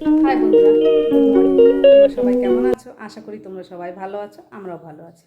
High বন্ধুরা তোমরা সবাই কেমন আছো? আশা করি তোমরা সবাই ভালো আছো, আমরাও ভালো আছি।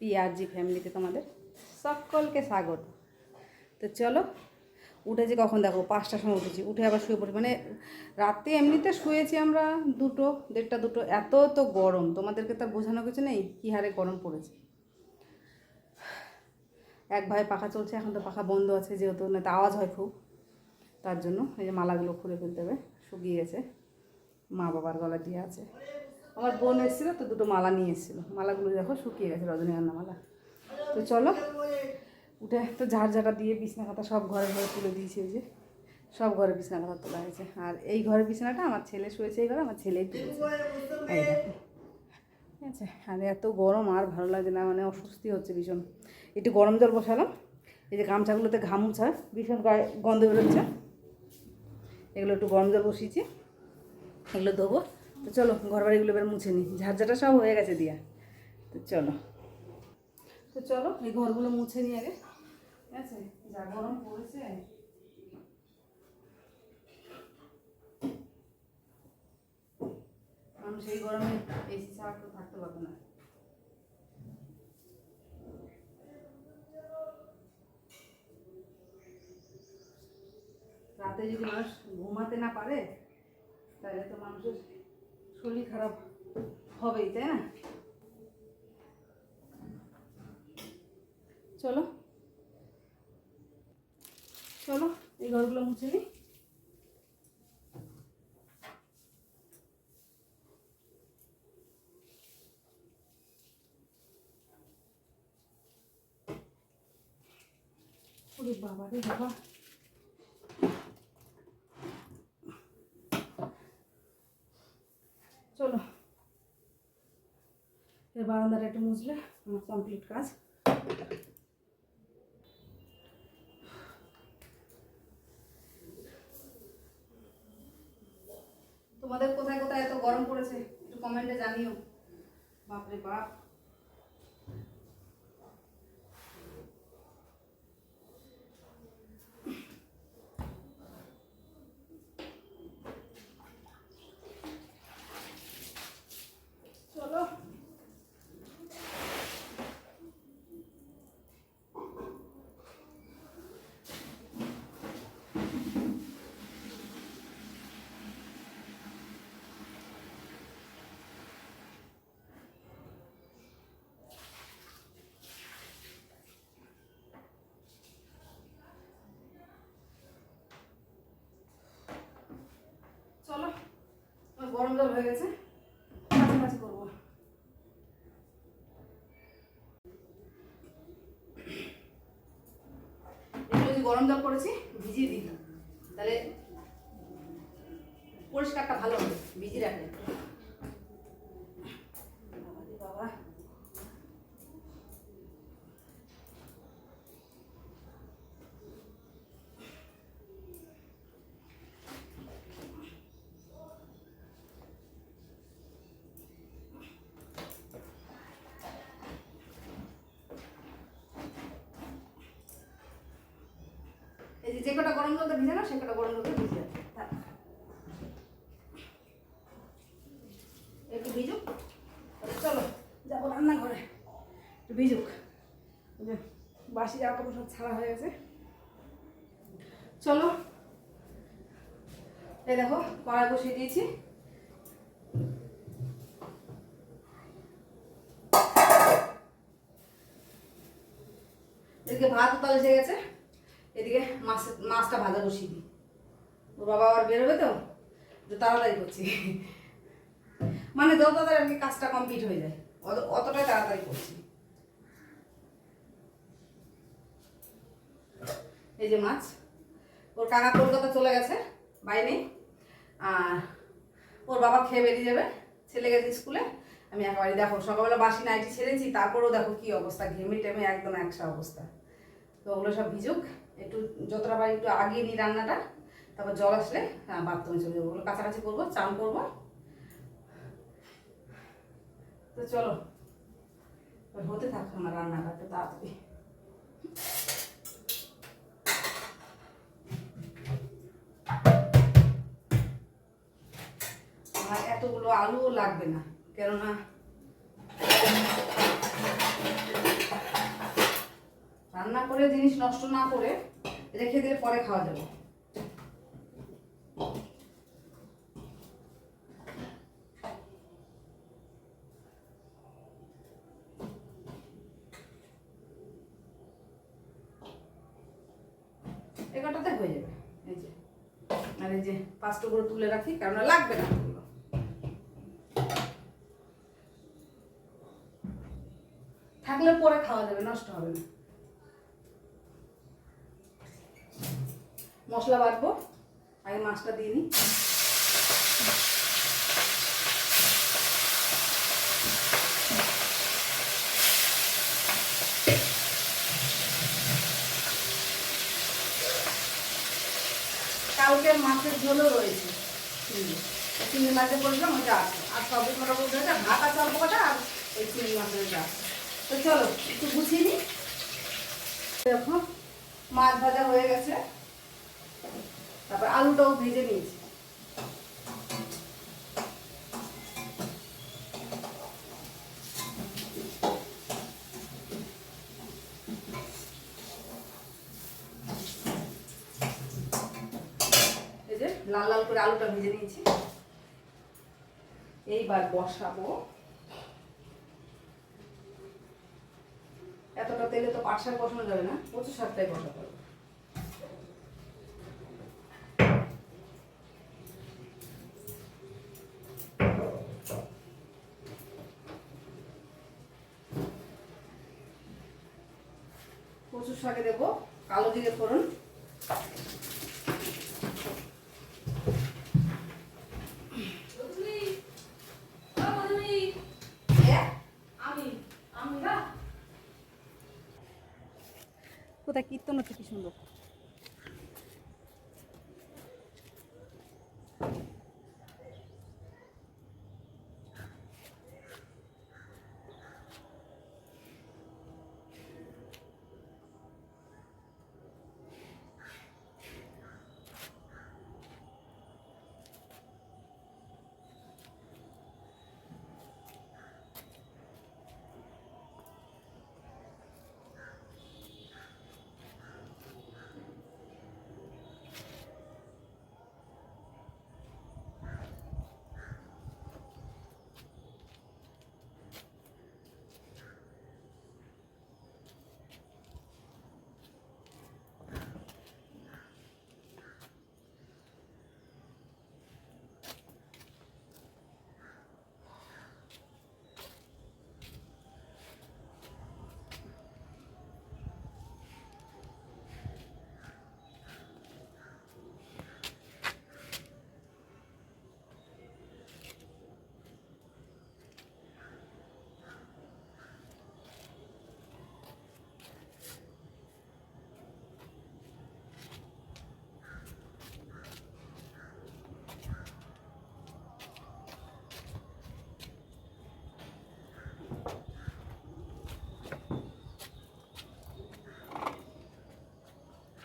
পিআরজি ফ্যামিলিতে তোমাদের সকলকে স্বাগত। তো চলো উঠেছি কখন দেখো, পাঁচটার সময় উঠেছি। উঠে আবার শুয়ে পড়ি মানে রাতে এমনিতে শুয়েছি আমরা দুটো, দেড়টা দুটো। এত তো গরম, তোমাদেরকে তো বোঝানো কিছু নেই, কী হারে গরম পড়েছে। এক ভাই পাখা চলছে, এখন তো পাখা বন্ধ আছে, যেহেতু না তো আওয়াজ হয় খুব। তার জন্য এই যে মালাগুলো খুলে ফেলতে হবে, শুকিয়ে গেছে। মা বাবার গলা দিয়ে আছে। আমার বোন এসেছিল তো দুটো মালা নিয়ে এসেছিল। মালাগুলো দেখো শুকিয়ে গেছে রজনীগন্ধা মালা। তো চলো, উঠে তো ঝাড় ঝাঁটা দিয়ে বিছনা খাতা সব ঘরে ঘরে তুলে দিয়েছি যে। সব ঘরে বিছনা খাতা তোলা হয়েছে। আর এই ঘরের বিছানাটা আমার ছেলে শুয়েছে, এই ঘরে আমার ছেলেই তুলেছে। ঠিক আছে? আর এত গরম, আর ভালো লাগে না মানে অস্বস্তি হচ্ছে ভীষণ। একটু গরম জল বসালাম। এই যে গামছাগুলোতে ঘাম মুছা ভীষণ গন্ধ বেরোচ্ছে। এগুলো একটু গরম জল বসিয়েছি। এগুলো দেবো। তো চলো ঘর বাড়িগুলো এবার মুছে নিই। ঝাড়ঝাটা সব হয়ে গেছে দিয়া। তো চলো। তো চলো, এই ঘরগুলো মুছে নিই আগে। ঠিক আছে? যা গরম পড়েছে। মানুষ এই গরমে এসি ছাড়া তো থাকতে পারবে না। রাতে যদি মানুষ ঘুমাতে না পারে তাহলে তো মানুষের শরীর খারাপ হবেই, তাই না? চলো। চলো, এই ঘরগুলো মুছে নিই বাবা রে বাবা চলো এর বারান্দাটা একটু মুছলে আমার কমপ্লিট কাজ। তোমাদের কোথায় কোথায় এত গরম পড়েছে? একটু কমেন্টে জানিও। বাপরে বাপ চলো চলো আমার গরম জল হয়ে গেছে। কাছাকাছি করব। একটু গরম জল করেছি ভিজিয়ে দিই তাহলে পরিষ্কারটা ভালো হবে ভিজিয়ে রাখলে বাবারে বাবা এই যে কটা গরম জলটা ভিজে না সে কটা গরম জলটা ভিজে একটু ভিজুক। চলো, যাব রান্নাঘরে। একটু ভিজুক। বাসি জামা কাপড় সব ছাড়া হয়ে গেছে। চলো। এই দেখো, কড়াই বসিয়ে দিয়েছি। এদিকে ভাত উতাল এসে গেছে। এদিকে মাছ, মাছটা ভাজা বসিয়ে দিই। ওর বাবা আবার বেরোবে তো তাড়াতাড়ি করছি। মানে যত তাড়াতাড়ি আর কি কাজটা কমপ্লিট হয়ে যায়, অত- অতটাই তাড়াতাড়ি করছি। এই যে মাছ, ওর কাকা কলকাতা চলে গেছে বাইরে আর ওর বাবা খেয়ে বেরিয়ে যাবে, ছেলে গেছে স্কুলে। আমি একেবারে দেখো, সকালবেলা বাসি নাইটি ছেড়েছি, তারপরেও দেখো কি অবস্থা, ঘেমে টেমে একদম একসা অবস্থা। তো ওগুলো সব ভিজুক। একটু যতটা পারি একটু আগিয়ে নিই রান্নাটা, তারপর জল আসলে বাথরুমে চলে যাব। ওগুলো কাছাকাছি করব, চান করব। তো চলো হতে থাক আমার রান্নাটা একটু তাড়াতাড়ি। আমার এতগুলো আলুও লাগবে না, কেননা রান্না করে, জিনিস নষ্ট না করে রেখে দিয়ে পরে খাওয়া যাবে। এগারোটাতে হয়ে যাবে। এই যে, আর এই যে পাঁচটা করে তুলে রাখি, কেননা লাগবে না থাকলে পরে খাওয়া যাবে, নষ্ট হবে না। মশলা বাটবো। আগে মাছটা দিয়ে নিই। কালকে মাছের ঝোলও রয়েছে। চিংড়ি। চিংড়ি মাছে করেছিলাম, ওইটা আছে। আর সবই মোটামুটি হয়েছে ভাত আছে অল্প কটা, আর ওই চিংড়ি মাছের আছে। তো চলো, একটু গুছিয়ে নিই। দেখো, মাছ ভাজা হয়ে গেছে। তারপর আলুটাও ভেজে নিয়েছি। লাল লাল করে আলুটা ভেজে নিয়েছি। এইবার বসাবো। এতটা তেলে তো পাটশাক বসানো যাবে না প্রচুর শাকটাই বসাতে হবে। কচু শাকে দেব কালো জিরে ফোড়ন। কোথায় কীর্তন হচ্ছে কি সুন্দর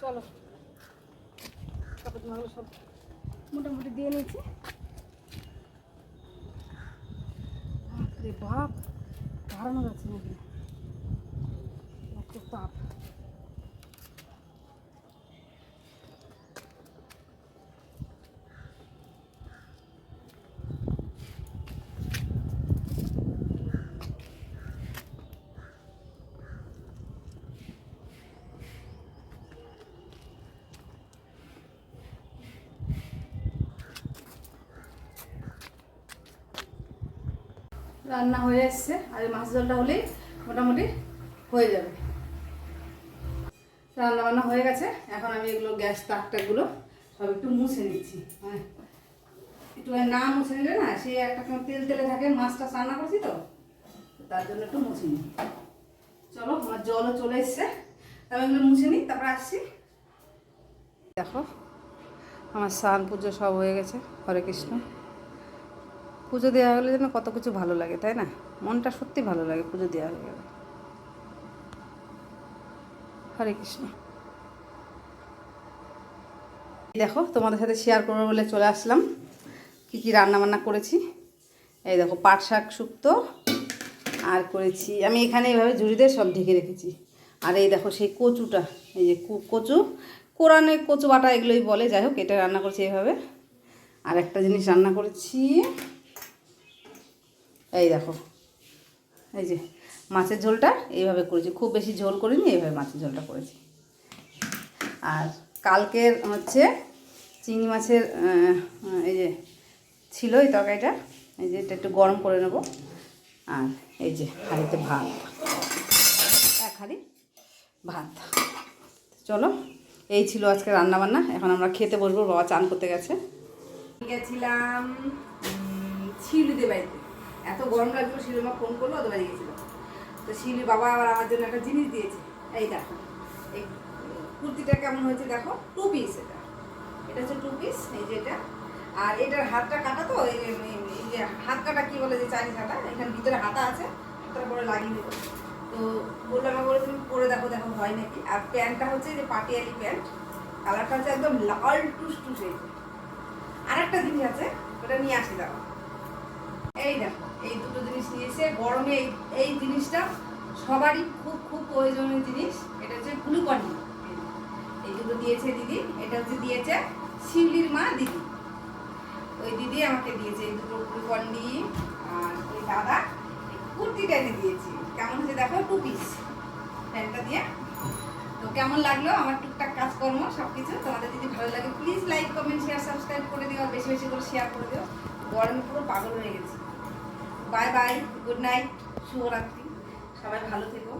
চলো জামাগুলো সব মোটামুটি দিয়ে নিয়েছি। বাপ দাঁড়ানো যাচ্ছে নাকি এত তাপ রান্না হয়ে এসছে, আর এই মাছ জলটা হলেই মোটামুটি হয়ে যাবে। রান্না বান্না হয়ে গেছে, এখন আমি এগুলো গ্যাস তাকটাগুলো সব একটু মুছে নিচ্ছি হ্যাঁ। একটু না মুছে নিলে না সে একটা তেল তেলে থাকে, মাছটা রান্না করছি তো, তার জন্য একটু মুছে নিই। চলো, আমার জলও চলে এসছে তবে এগুলো মুছে নিই, তারপর আসছি। দেখো, আমার স্নান পুজো সব হয়ে গেছে, হরে কৃষ্ণ। পুজো দেওয়া হলে যেন কত কিছু ভালো লাগে, তাই না? মনটা সত্যি ভালো লাগে পুজো দেওয়া হয়ে গেলে হরে কৃষ্ণ। দেখো, তোমাদের সাথে শেয়ার করব বলে চলে আসলাম। কী কী রান্না বান্না করেছি? এই দেখো, পাট শাক শুক্তো আর করেছি, আমি এখানে এইভাবে ঝুড়ি দিয়ে সব ঢেকে রেখেছি। আর এই দেখো, সেই কচুটা, এই যে কচু কোরআনে কচু বাটা এগুলোই বলে, যাই হোক, এটা রান্না করছি এইভাবে। আর একটা জিনিস রান্না করেছি এই দেখো। এই যে, মাছের ঝোলটা এইভাবে করেছি। খুব বেশি ঝোল করিনি, এইভাবে মাছের ঝোলটা করেছি। আর কালকের হচ্ছে চিংড়ি মাছের এই যে ছিল এই তরকারিটা, এই যে এটা একটু গরম করে নেব। আর এই যে হাঁড়িতে ভাত। এক হাঁড়ি ভাত। চলো, এই ছিল আজকে রান্না বান্না এখন আমরা খেতে বসবো, বাবা চান করতে গেছে। গেছিলাম শিউলিদের বাড়িতে। এত গরম লাগল শিলু মা ফোন করল বাড়ি গেছিল তো শিলু বাবা আবার আমার জন্য একটা জিনিস দিয়েছে। এই দেখো, এই কুর্তিটা কেমন হয়েছে দেখো? টু পিস এটা। এটা হচ্ছে টু পিস এই যে এটা। আর এটার হাতটা কাটা তো, এই যে- হাত কাটা কি বলে যে চাইনিজ হাতা? এখানে ভিতরে হাতা আছে, হাতটা পরে লাগিয়ে দেবো। তো বলল আমাকে বলে তুমি পরে দেখো দেখো, হয় নাকি? আর প্যান্টটা হচ্ছে যে পাটিয়ালি প্যান্ট। কালারটা হচ্ছে একদম লাল টুস টুস আর একটা জিনিস আছে, ওটা নিয়ে আসি দাও এই দেখো, এই দুটো জিনিস নিয়েছে, গরমে এই এই জিনিসটা সবারই খুব খুব প্রয়োজনীয় জিনিস, এটা হচ্ছে গ্লুকন এই দুটো দিয়েছে দিদি, এটা হচ্ছে দিয়েছে শিউলির মা দিদি। ওই দিদি আমাকে দিয়েছে এই দুটো গ্লুকন ডি আর ওই দাদা কুর্তিটা এনে দিয়েছি। কেমন হচ্ছে দেখো টু পিস প্যান্টটা দিয়ে। তো কেমন লাগল আমার টুকটাক কাজকর্ম সব কিছু তোমাদের যদি ভালো লাগে please like comment share subscribe করে দিও বেশি বেশি করে শেয়ার করে দিও। গরমে পুরো পাগল হয়ে গেছি। বাই বাই গুড নাইট শুভরাত্রি সবাই ভালো থেকো।